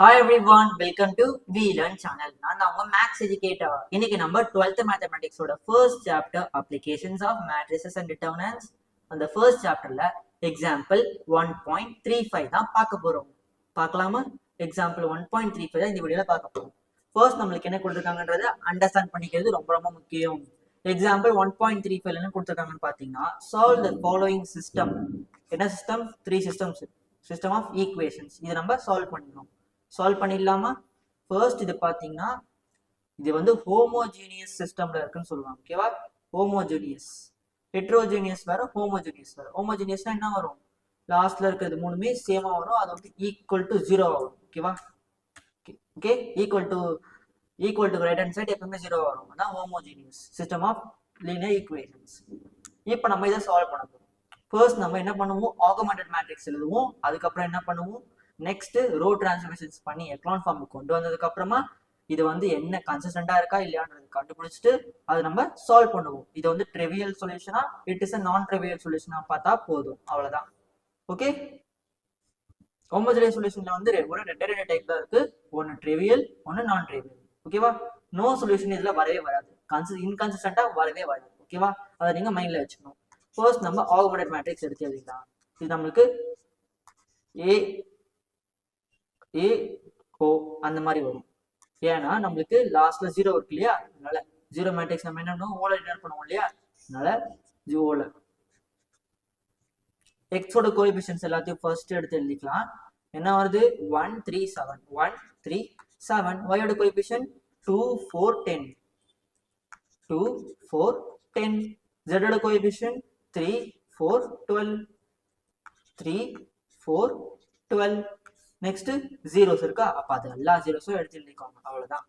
Hi everyone welcome to we learn channel நான் அவங்க maths educator இன்னைக்கு நம்ம twelfth மேத்தமெட்டிக்ஸோட first chapter applications of matrices and determinants அந்த first சாப்டர்ல example one point three five தான் பார்க்க போறோம். பார்க்கலாமா? Example one point three five தான் இந்த வீடியோல பார்க்க போறோம். ஃபர்ஸ்ட் நம்மளுக்கு என்ன கொடுத்துருக்காங்கன்றத அண்டர்ஸ்டாண்ட் பண்ணிக்கிறது ரொம்ப ரொம்ப முக்கியம். எக்ஸாம்பிள் ஒன் பாயிண்ட் த்ரீ ஃபைவ்ல என்ன கொடுத்துருக்காங்கன்னு பார்த்தீங்கன்னா சால்வ் த ஃபாலோயிங் சிஸ்டம் என்ன system three systems system of equations இதை நம்ம சால்வ் பண்ணணும் சால்வ் பண்ணிடலாமா? ஃபர்ஸ்ட் இது பார்த்தீங்கன்னா இது வந்து ஹோமோஜீனியஸ் சிஸ்டம்ல இருக்குன்னு சொல்லுவாங்க ஓகேவா ஹோமோஜீனியஸ் ஹெட்ரோஜீனியஸ் வேற ஹோமோஜீனியஸ் வேற. ஹோமோஜீனியஸ்னா என்ன வரும்? லாஸ்ட்ல இருக்கிறது மூணுமே சேமா வரும் அது வந்து ஈக்குவல் டு ஜீரோ வரும் ஓகேவா okay equal to equal to right hand side எப்பவுமே ஜீரோ வரும். அதான் homogeneous system of linear equations இப்போ நம்ம இதை சால்வ் பண்ண போகிறோம் ஃபர்ஸ்ட் நம்ம என்ன பண்ணுவோம்? ஆகமெண்டட் மேட்ரிக்ஸ் எழுதுவோம். அதுக்கப்புறம் என்ன பண்ணுவோம்? நெக்ஸ்ட் ரோ டிரான்ஸ்ஃபர்மேஷன்ஸ் பண்ணி எக்லான் ஃபார்முக்கு கொண்டு வந்ததுக்கு அப்புறமா இது வந்து என்ன கன்சிஸ்டண்டா இருக்கா இல்லையான்றது கண்டுபிடிச்சிட்டு அதை நம்ம சால்வ் பண்ணுவோம். இது வந்து trivial சொல்யூஷனா it is a non trivial சொல்யூஷனா பார்த்தா போதும். அவ்வளவுதான். ஓகே ஹோமோஜினியஸ் சொல்யூஷன்ல வந்து ஒரு ரெண்டே ரெண்டு டைப் தான் இருக்கு. ஒன்னு ட்ரிவியல் ஒன்னு நான் ட்ரிவியல் ஓகேவா நோ சொல்யூஷன் இதுல வரவே வராது. கன்சி இன்கன்சிஸ்டண்டா வரவே வராது. ஓகேவா அதை நீங்க மைண்ட்ல வச்சுக்கணும். ஃபர்ஸ்ட் நம்ம ஆகுமெண்டட் மேட்ரிக்ஸ் எடுத்து எழுதிக்கலாம் இது நம்மளுக்கு ஏ ஏ ஓ அந்த மாதிரி வரும். ஏன்னா நம்மளுக்கு லாஸ்ட்ல ஜீரோ இருக்கு இல்லையா? அதனால ஜீரோ மேட்ரிக்ஸ் நம்ம என்ன ஓலை ஓல பண்ணுவோம் இல்லையா? அதனால ஜீரோல எக்ஸோட கோஎபிஷன்ஸ் எல்லாத்தையும் ஃபர்ஸ்ட் எடுத்து எழுதிக்கலாம். என்ன வருது? One three seven one three seven ஒயோட coefficient two four ten two four ten ஜெடோட coefficient three four twelve three four twelve next zeros இருக்கா? அப்ப அது எல்லா ஜீரோஸும் எடுத்து எழுதிக்கோங்க. அவ்வளவுதான்.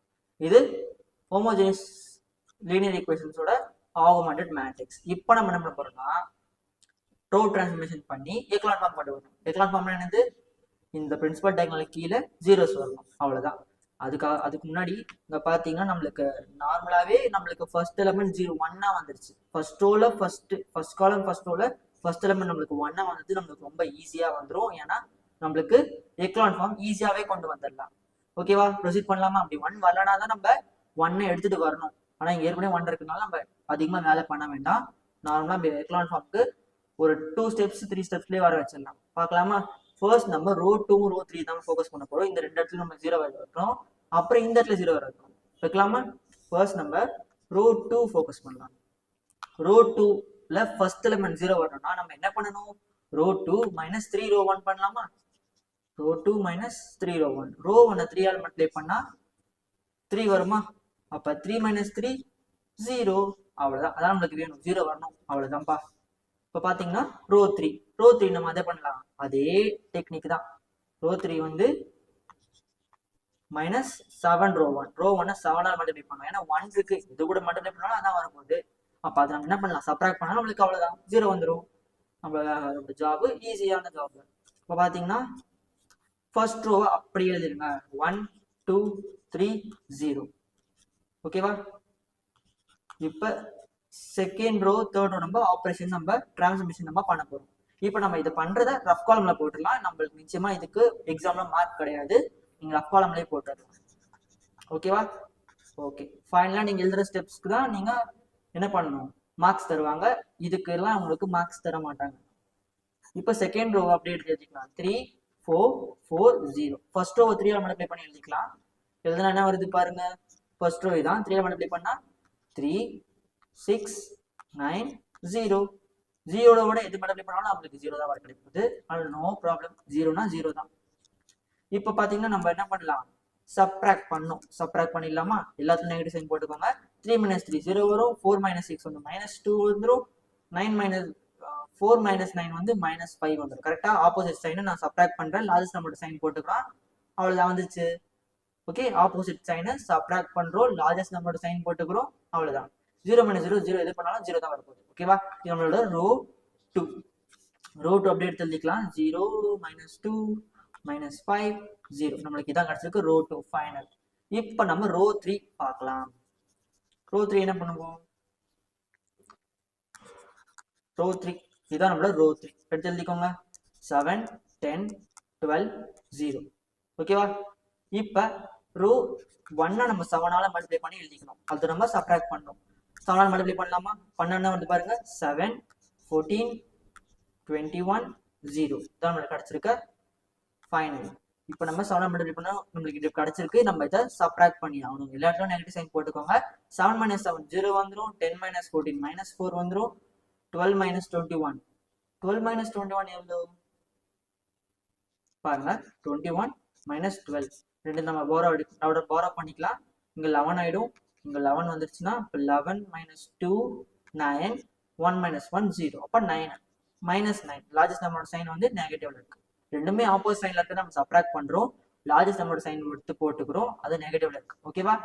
இது ஹோமோஜெனிஸ் லீனியர் ஈக்குவேஷன்ஸோட ஆகுமெண்டட் மேட்ரிக்ஸ் இப்போ நம்ம என்ன பண்ண போறோம்னா ரோ டிரான்ஸ்மிஷன் பண்ணி எக்லான் ஃபார்ம் கொண்டு வரணும். எக்லான் ஃபார்ம்னா என்னது? இந்த பிரின்சிபல் டயக்னல் கீழே ஜீரோஸ் வரணும். அவ்வளவுதான். அதுக்காக அதுக்கு முன்னாடி இங்க பாத்தீங்கன்னா நம்மளுக்கு நார்மலாவே நம்மளுக்கு ஃபர்ஸ்ட் எலமெண்ட் ஜீரோ ஒன்னா வந்துருச்சு. ஃபர்ஸ்ட் ரோல ஃபர்ஸ்ட் ஃபர்ஸ்ட் காலம் ஃபர்ஸ்ட் ரோல ஃபர்ஸ்ட் எலமெண்ட் நம்மளுக்கு ஒன்னா வந்தது. நம்மளுக்கு ரொம்ப ஈஸியா வந்துடும் ஏன்னா நம்மளுக்கு எக்லான் ஃபார்ம் ஈஸியாவே கொண்டு வந்துடலாம். ஓகேவா ப்ரொசீட் பண்ணலாமா? அப்படி ஒன் வரலனா தான் நம்ம ஒன்னை எடுத்துட்டு வரணும். ஆனா இங்கே ஏற்கனவே ஒன் இருக்கனால நம்ம அதிகமா வேலை பண்ண வேண்டாம். நார்மலாக எக்லான் ஃபார்முக்கு ஒரு டூ ஸ்டெப்ஸ் த்ரீ ஸ்டெப்ஸ்லேயே வர வச்சிடலாம். பார்க்கலாமா? ஃபர்ஸ்ட் நம்ம ரோ டூ ரோ த்ரீ தான் ஃபோக்கஸ் பண்ண போகிறோம் இந்த ரெண்டு இடத்துல நம்ம ஜீரோ வர வைக்கிறோம். அப்புறம் இந்த இடத்துல ஜீரோ வர வைக்கிறோம். வைக்கலாமா? ஃபர்ஸ்ட் நம்ம ரோ டூ ஃபோக்கஸ் பண்ணலாம். ரோ டூல ஃபர்ஸ்ட் எலமெண்ட் ஜீரோ வரணும்னா நம்ம என்ன பண்ணணும்? Row two minus three row one பண்ணலாமா? Row two minus three row one row ஒன்னை த்ரீ ஆல் மல்டிப்ளை பண்ணா த்ரீ வருமா? அப்போ த்ரீ மைனஸ் த்ரீ ஜீரோ அவ்வளோதான் அதான் நம்மளுக்கு வேணும். ஜீரோ வரணும். அவ்வளவுதான்ப்பா இப்போ பார்த்தீங்கன்னா ரோ த்ரீ ரோ த்ரீ நம்ம அதை பண்ணலாம். அதே டெக்னிக் தான். ரோ த்ரீ வந்து minus seven row one row ஒன்னை செவனால் மல்டிப்ளை பண்ணலாம். ஏன்னா ஒன் இருக்கு. இது கூட மல்டிப்ளை பண்ணாலும் அதான் வரப்போகுது. அப்ப அதை நம்ம என்ன பண்ணலாம்? சப்ராக்ட் பண்ணாலும் நம்மளுக்கு அவ்வளோதான் ஜீரோ வந்துடும் நம்ம ஜாப் ஈஸியான ஜாப் இப்போ பாத்தீங்கன்னா ஃபர்ஸ்ட் ரோவை அப்படி எழுதிருங்க. ஒன் டூ த்ரீ ஜீரோ ஓகேவா இப்போ செகண்ட் ரோ தேர்ட் ரோ நம்ம ஆப்ரேஷன் நம்ம டிரான்ஸ்மிஷன் நம்ம பண்ண போகிறோம் இப்போ நம்ம இதை பண்ணுறத ரஃப் காலமில் போட்டுடலாம். நம்மளுக்கு நிச்சயமாக இதுக்கு எக்ஸாமில் மார்க் கிடையாது. நீங்கள் ரஃப் காலம்லேயே போட்டுடலாம். ஓகேவா ஓகே ஃபைனலாக நீங்கள் எழுதுகிற ஸ்டெப்ஸ்க்கு தான் நீங்கள் என்ன பண்ணணும்? மார்க்ஸ் தருவாங்க. இதுக்கு எல்லாம் உங்களுக்கு மார்க்ஸ் தர மாட்டாங்க. இப்போ செகண்ட் ரோ அப்படியே எடுத்து எழுதிக்கலாம் three four four zero first row three multiply பண்ணி எழுதிக்கலாம். எழுதுனா என்ன வருது பாருங்க. ஃபர்ஸ்ட் ரோ இதான். த்ரீ மல்டிப்ளை பண்ணா த்ரீ சிக்ஸ் நைன் ஜீரோ ஜீரோட விட எது மல்டிப்ளை பண்ணாலும் நம்மளுக்கு ஜீரோ தான் வர கிடைக்குது. அது நோ ப்ராப்ளம் ஜீரோனா ஜீரோ தான். இப்போ பார்த்தீங்கன்னா நம்ம என்ன பண்ணலாம்? சப்ராக்ட் பண்ணும் சப்ராக்ட் பண்ணிடலாமா? எல்லாத்துலையும் நெகட்டிவ் சைன் போட்டுக்கோங்க. த்ரீ மைனஸ் த்ரீ ஜீரோ வரும். ஃபோர் மைனஸ் சிக்ஸ் வந்து மைனஸ் டூ வந்துடும் nine minus four minus nine வந்து மைனஸ் ஃபைவ் வந்துடும் கரெக்டாக ஆப்போசிட் சைனை நான் சப்ராக்ட் பண்ணுறேன் லார்ஜஸ்ட் நம்பர் சைன் போட்டுக்கலாம் அவ்வளோதான் வந்துச்சு. ஓகே ஆப்போசிட் சைனை சப்ராக்ட் பண்ணுறோம் லார்ஜஸ்ட் நம்பரோட சைன் போட்டுக்கிறோம். அவ்வளோதான் ஜீரோ மைனஸ் ஜீரோ ஜீரோ எது பண்ணாலும் ஜீரோ தான் வரப்போகுது. ஓகேவா இது நம்மளோட ரோ டூ ரோ டூ அப்படியே எடுத்து எழுதிக்கலாம் zero minus two minus five zero நம்மளுக்கு இதான் கிடச்சிருக்கு ரோ டூ ஃபைனல் இப்போ நம்ம ரோ த்ரீ பார்க்கலாம். ரோ த்ரீ என்ன பண்ணுவோம்? ரோ த்ரீ இதான் நம்மளோட ரோ த்ரீ எடுத்து எழுதிக்கோங்க. செவன் டென் டுவெல் ஜீரோ ஓகேவா இப்போ ரோ ஒன்னை நம்ம செவனால மல்டிப்ளை பண்ணி எழுதிக்கணும். அது நம்ம சப்ராக்ட் பண்ணணும். செவனால மல்டிப்ளை பண்ணலாமா? பண்ணா வந்து பாருங்க. Seven fourteen twenty one zero இதான் நம்மளுக்கு கிடைச்சிருக்க ஃபைனல் இப்போ நம்ம செவன் மல்டிப்ளை பண்ணால் நம்மளுக்கு இது கிடச்சிருக்கு. நம்ம இதை சப்ராக்ட் பண்ணி ஆகணும். எல்லா இடத்துலையும் நெகட்டிவ் சைன் போட்டுக்கோங்க. செவன் மைனஸ் செவன் ஜீரோ வந்துடும் ten minus fourteen minus four வந்துடும் twelve minus twenty one twelve minus twenty one எவ்வளோ பாருங்க டுவெண்ட்டி ஒன் மைனஸ் டுவெல் ரெண்டு நம்ம போரோ அடி போரோ பண்ணிக்கலாம். இங்க லெவன் ஆயிடும். இங்க லெவன் வந்துருச்சுன்னா இப்போ eleven minus two nine one minus one zero அப்போ நைன் மைனஸ் நைன் லார்ஜஸ்ட் நம்மளோட சைன் வந்து நெகட்டிவ்ல இருக்கு. ரெண்டுமே ஆப்போசிட் சைன்ல இருக்கு. நம்ம சப்ராக்ட் பண்றோம். லார்ஜஸ்ட் நம்பரோட சைன் எடுத்து போட்டுக்கிறோம். அது நெகட்டிவ்ல இருக்கு. ஓகேவா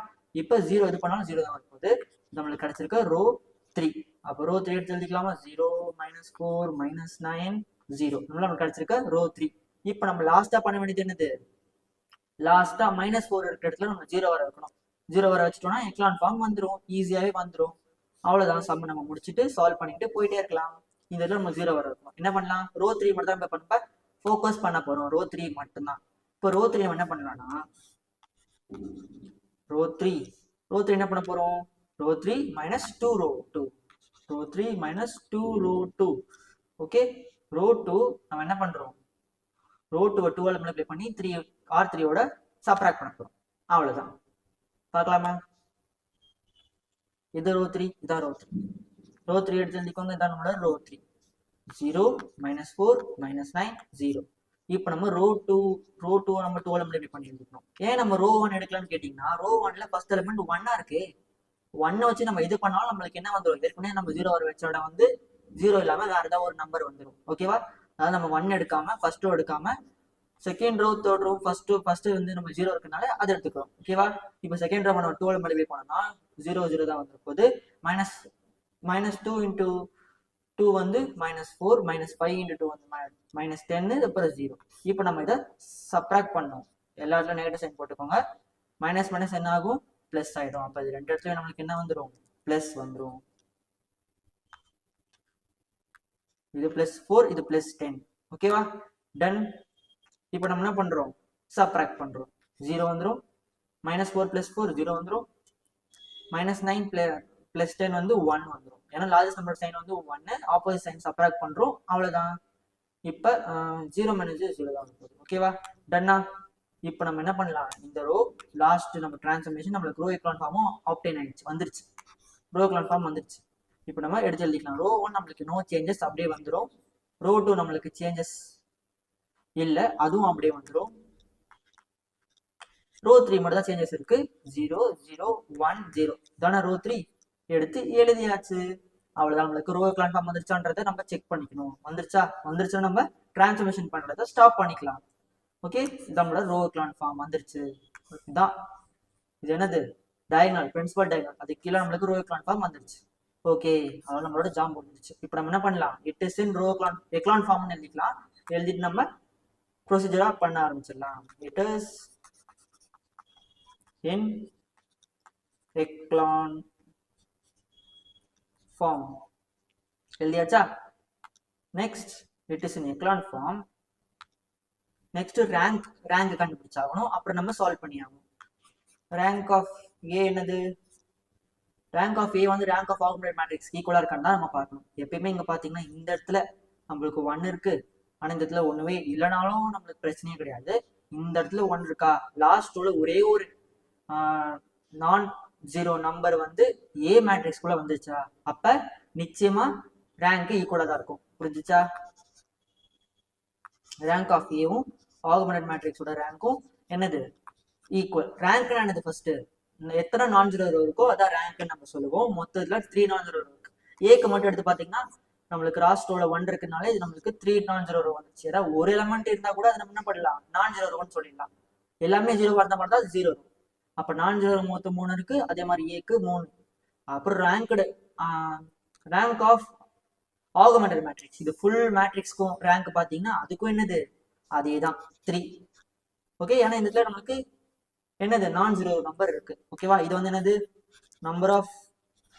இப்போ ஜீரோ இது பண்ணாலும் ஜீரோ தான் வரும்போது நம்மளுக்கு கிடைச்சிருக்க ரோ த்ரீ அப்போ ரோ த்ரீ எடுத்து எழுதிக்கலாமா? Zero minus four minus nine zero நம்மளுக்கு கிடைச்சிருக்க ரோ த்ரீ இப்போ நம்ம லாஸ்ட்டாக பண்ண வேண்டியது என்னது? லாஸ்ட்டாக மைனஸ் ஃபோர் இருக்கிற இடத்துல நம்ம ஜீரோ வர வைக்கணும். ஜீரோ வர வச்சுட்டோம்னா எக்லான் ஃபார்ம் வந்துடும் ஈஸியாவே வந்துடும் அவ்வளோதான் சம் நம்ம முடிச்சுட்டு சால்வ் பண்ணிட்டு போயிட்டே இருக்கலாம். இந்த இடத்துல நம்ம ஜீரோ வர வைக்கணும். என்ன பண்ணலாம்? ரோ த்ரீ மட்டும் தான் இப்போ பண்ண ஃபோக்கஸ் பண்ண போறோம். ரோ த்ரீ மட்டும்தான். இப்போ ரோ த்ரீ என்ன பண்ணலாம்னா ரோ த்ரீ ரோ த்ரீ என்ன பண்ண போறோம்? Row three minus two row two row three minus two row two okay row two நம்ம என்ன பண்றோம்? ரோ டூ டுவெல் மல்டிப்ளை பண்ணி த்ரீ ஆர் த்ரீயோட சப்ராக்ட் பண்ண போறோம். அவ்வளவுதான். பார்க்கலாமா? இது ரோ த்ரீ இதான் ரோ த்ரீ ரோ த்ரீ எடுத்து எழுதிக்கோங்க இதான் நம்மளோட row three zero minus four minus nine zero இப்போ நம்ம ரோ டூ ரோ டூ நம்ம டுவெல் மல்டிப்ளை பண்ணி எழுதிக்கணும் ஏன் நம்ம ரோ ஒன் எடுக்கலாம்னு கேட்டிங்கன்னா ரோ ஒன்ல ஃபர்ஸ்ட் எலிமெண்ட் ஒன்னா இருக்கு. ஒன்னை வச்சு நம்ம இது பண்ணாலும் நம்மளுக்கு என்ன வந்துடும் ஏற்கனவே நம்ம ஜீரோ வர வச்ச இடம் வந்து ஜீரோ இல்லாம வேற ஏதாவது ஒரு நம்பர் வந்துடும் ஓகேவா அதாவது நம்ம ஒன் எடுக்காம ஃபர்ஸ்ட் ரோ எடுக்காம second row third row first first வந்து நம்ம ஜீரோ இருக்கனால அதை எடுத்துக்கிறோம். ஓகேவா இப்போ செகண்ட் ரோ நம்ம டுவெல் மல்டிப்ளை போனோம்னா ஜீரோ ஜீரோ தான் வந்துடும் போது minus minus two into two வந்து minus four minus five into two வந்து மைனஸ் டென்னு அப்புறம் ஜீரோ இப்போ நம்ம இதை சப்ராக்ட் பண்ணோம். எல்லா இடத்துலையும் நெகட்டிவ் சைன் போட்டுக்கோங்க. மைனஸ் மைனஸ் என்ன ஆகும்? ப்ளஸ் ஆகிடும் அப்போ இது ரெண்டு இடத்துல நம்மளுக்கு என்ன வந்துடும் ப்ளஸ் வந்துடும் இது ப்ளஸ் ஃபோர் இது ப்ளஸ் டென் ஓகேவா டன் இப்போ நம்ம என்ன பண்ணுறோம் சப்ராக்ட் பண்ணுறோம் ஜீரோ வந்துடும் minus four plus four zero வந்துடும் மைனஸ் நைன் ப்ள ப்ளஸ் டென் வந்து ஒன் வந்துடும் ஏன்னா லார்ஜஸ்ட் நம்பர் சைன் வந்து ஒன்னு ஆப்போசிட் சைன் சப்ராக்ட் பண்ணுறோம் அவ்வளோதான் இப்போ ஜீரோ மைனஸ் ஜீரோ தான் ஓகேவா டன்னா இப்போ நம்ம என்ன பண்ணலாம்? இந்த ரோ லாஸ்ட் நம்ம டிரான்ஸ்ஃபர்மேஷன் நம்மளுக்கு ரோ எக்லான் ஃபார்மும் ஆப்டைன் ஆயிடுச்சு வந்துருச்சு. ரோ எக்லான் ஃபார்ம் வந்துருச்சு. இப்போ நம்ம எடுத்து எழுதிக்கலாம். ரோ ஒன் நம்மளுக்கு நோ சேஞ்சஸ் அப்படியே வந்துடும் ரோ டூ நம்மளுக்கு சேஞ்சஸ் இல்லை அதுவும் அப்படியே வந்துடும் ரோ த்ரீ மட்டும் தான் சேஞ்சஸ் இருக்கு. ஜீரோ ஜீரோ ஒன் ஜீரோ தானே ரோ த்ரீ எடுத்து எழுதியாச்சு. அவ்வளோதான் நம்மளுக்கு ரோ எக்லான் ஃபார்ம் வந்துருச்சான்றதை நம்ம செக் பண்ணிக்கணும். வந்துருச்சா? வந்துருச்சா நம்ம டிரான்ஸ்ஃபர்மேஷன் பண்ணுறதை ஸ்டாப் பண்ணிக்கலாம். ஓகே நம்மளோட ரோ எக்லான் ஃபார்ம் வந்துருச்சு. இதான். இது என்னது? டயகனல் பிரின்சிபல் டயகனல் அது கீழே நம்மளுக்கு ரோ எக்லான் ஃபார்ம் வந்துருச்சு. ஓகே அதாவது நம்மளோட ஜாம் வந்துருச்சு இப்போ நம்ம என்ன பண்ணலாம்? It is in row echelon echelon ஃபார்ம்னு எழுதிக்கலாம். எழுதிட்டு நம்ம ப்ரொசீஜராக பண்ண ஆரம்பிச்சிடலாம். It is in echelon form எழுதியாச்சா? Next it is in echelon form next rank rank கண்டுபிடிச்சாகணும். அப்புறம் நம்ம சால்வ் பண்ணி ஆகணும் ரேங்க் ஆஃப் ஏ என்னது? ரேங்க் ஆஃப் ஏ வந்து ரேங்க் ஆஃப் ஆகுமெண்ட் மேட்ரிக்ஸ் ஈக்குவலாக இருக்கான்னு தான் நம்ம பார்க்கணும். எப்பயுமே இங்க பாத்தீங்கன்னா இந்த இடத்துல நம்மளுக்கு ஒன் இருக்கு. ஆனால் இந்த இடத்துல ஒண்ணுமே இல்லைனாலும் நம்மளுக்கு பிரச்சனையே கிடையாது. இந்த இடத்துல ஒன் இருக்கா? லாஸ்டோட ஒரே ஒரு நான் ஜீரோ நம்பர் வந்து ஏ மேட்ரிக்ஸ் குள்ள வந்துருச்சா? அப்ப நிச்சயமா ரேங்க் ஈக்குவலா தான் இருக்கும். புரிஞ்சுச்சா? ரேங்க் ஆஃப் ஏவும் ஆகுமெண்டட் மேட்ரிக்ஸோட ரேங்க்கும் என்னது? ஈக்குவல் ரேங்க் என்னது ஃபர்ஸ்ட் எத்தனை நான் ஜீரோ இருக்கோ அதான் ரேங்க்னு நம்ம சொல்லுவோம். மொத்தத்தில் த்ரீ நான் ஜீரோ இருக்கு ஏக்கு மட்டும் எடுத்து பார்த்தீங்கன்னா நம்மளுக்கு ராஸ்டோட ஒன் இருக்குனால இது நம்மளுக்கு த்ரீ நான் ஜீரோ வந்துச்சு ஏதாவது ஒரு எலமெண்ட் இருந்தால் கூட அதை நம்ம என்ன பண்ணலாம்? நான் ஜீரோ ரோன்னு சொல்லிடலாம். எல்லாமே ஜீரோ வந்த மாதிரி தான் ஜீரோ அப்ப நான் ஜீரோ மொத்தம் மூணு இருக்கு. அதே மாதிரி ஏக்கு மூணு. அப்புறம் rank rank of augmented matrix இது ஃபுல் மேட்ரிக்ஸ்க்கும் ரேங்க் பார்த்தீங்கன்னா அதுக்கும் என்னது? அதே தான் த்ரீ ஓகே ஏன்னா இந்த இடத்துல நமக்கு என்னது? நான் ஜீரோ நம்பர் இருக்கு ஓகேவா இது வந்து என்னது? நம்பர் ஆஃப்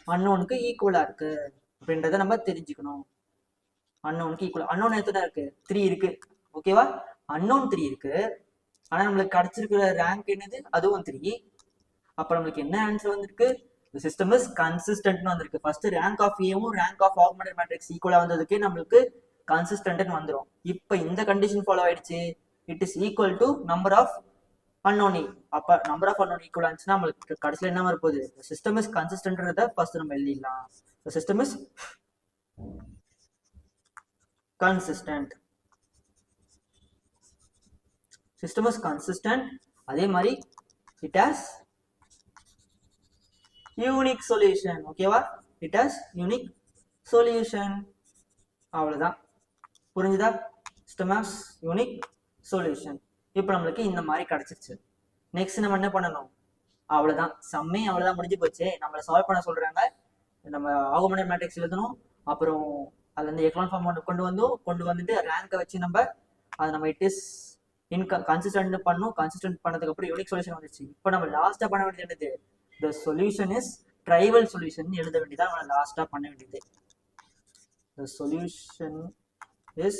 அன்னோனுக்கு ஈக்குவலா இருக்கு. அப்படின்றத நம்ம தெரிஞ்சுக்கணும். அன்னோனுக்கு ஈக்குவல் அன்னோன் எத்தனை இருக்கு? த்ரீ இருக்கு. ஓகேவா அன்னோன் த்ரீ இருக்கு. ஆனா நம்மளுக்கு கிடைச்சிருக்கிற ரேங்க் என்னது? அதுவும் த்ரீ அப்ப நம்மளுக்கு என்ன ஆன்சர் வந்திருக்கு? சிஸ்டம் இஸ் கன்சிஸ்டன்ட்னு வந்திருக்கு. ஃபர்ஸ்ட் ரேங்க் ஆஃப் ஏவும் ரேங்க் ஆஃப் ஆகுமெண்டட் மேட்ரிக்ஸ் ஈக்குவலா வந்ததுக்கு நம்மளுக்கு கன்சிஸ்டன்ட்னு வந்துரும். இப்போ இந்த கண்டிஷன் ஃபாலோ ஆயிடுச்சு. It is equal to number of unknown அப்ப நம்பர் ஆஃப் அன்னோன் ஈக்குவல் ஆச்சுன்னா நம்மளுக்கு கடைசியில் என்ன வரப்போகுது? சிஸ்டம் இஸ் கன்சிஸ்டன்ட்ன்றத ஃபர்ஸ்ட் நம்ம எழுதிடலாம். System is consistent system is consistent அதே மாதிரி இட் ஹாஸ் யூனிக் சொல்யூஷன் ஓகேவா இட் ஹாஸ் யூனிக் சொல்யூஷன் அவ்வளோதான் புரிஞ்சுதா? ஸ்டெமாஸ் யூனிக் சொல்யூஷன் இப்போ நம்மளுக்கு இந்த மாதிரி கிடச்சிருச்சு. நெக்ஸ்ட் நம்ம என்ன பண்ணணும்? அவ்வளோதான் சம்மே அவ்வளோதான் முடிஞ்சு போச்சு. நம்மளை சால்வ் பண்ண சொல்கிறாங்க நம்ம ஆகுமெண்டட் மேட்ரிக்ஸ் எழுதணும். அப்புறம் அதுல வந்து எக்லான் ஃபார்ம் ஒன்று கொண்டு வந்தோம் கொண்டு வந்துட்டு ரேங்கை வச்சு நம்ம அதை நம்ம இட் இஸ் இன்க கன்சிஸ்டன்ட் பண்ணோம் கன்சிஸ்டன்ட் பண்ணதுக்கு அப்புறம் யூனிக் சொல்யூஷன் வந்துச்சு. இப்போ நம்ம லாஸ்ட்டாக பண்ண வேண்டியது என்னது? The solution is trivial solution எழுத வேண்டியதா? நம்ம லாஸ்ட்டாக பண்ண வேண்டியது. The solution is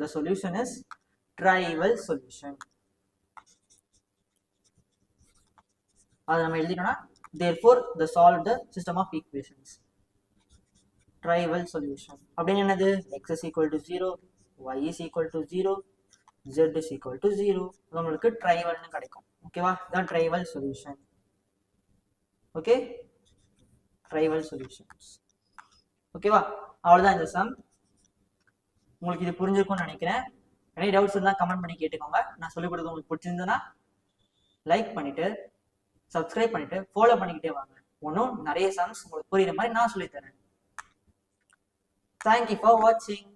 the solution is trivial solution அதை நம்ம எழுதிட்டோம்னா therefore the solve the system of equations. Trivial solution. அப்படின்னு என்னது? X is equal to 0 y is equal to 0 z is equal to 0 நம்மளுக்கு ட்ரைவல்னு கிடைக்கும். ஓகேவா இதான் trivial solution okay trivial solutions ஓகேவா அவ்வளவுதான் இந்த சம் உங்களுக்கு இது புரிஞ்சிருக்கும்னு நினைக்கிறேன். நிறைய டவுட்ஸ் இருந்தால் கமெண்ட் பண்ணி கேட்டுக்கோங்க. நான் சொல்லிக் கொடுத்தது உங்களுக்கு பிடிச்சிருந்ததுன்னா லைக் பண்ணிட்டு சப்ஸ்கிரைப் பண்ணிட்டு ஃபாலோ பண்ணிக்கிட்டே வாங்க. ஒன்றும் நிறைய சம்ஸ் உங்களுக்கு புரியுற மாதிரி நான் சொல்லித்தரேன் தேங்க்யூ ஃபார் வாட்சிங்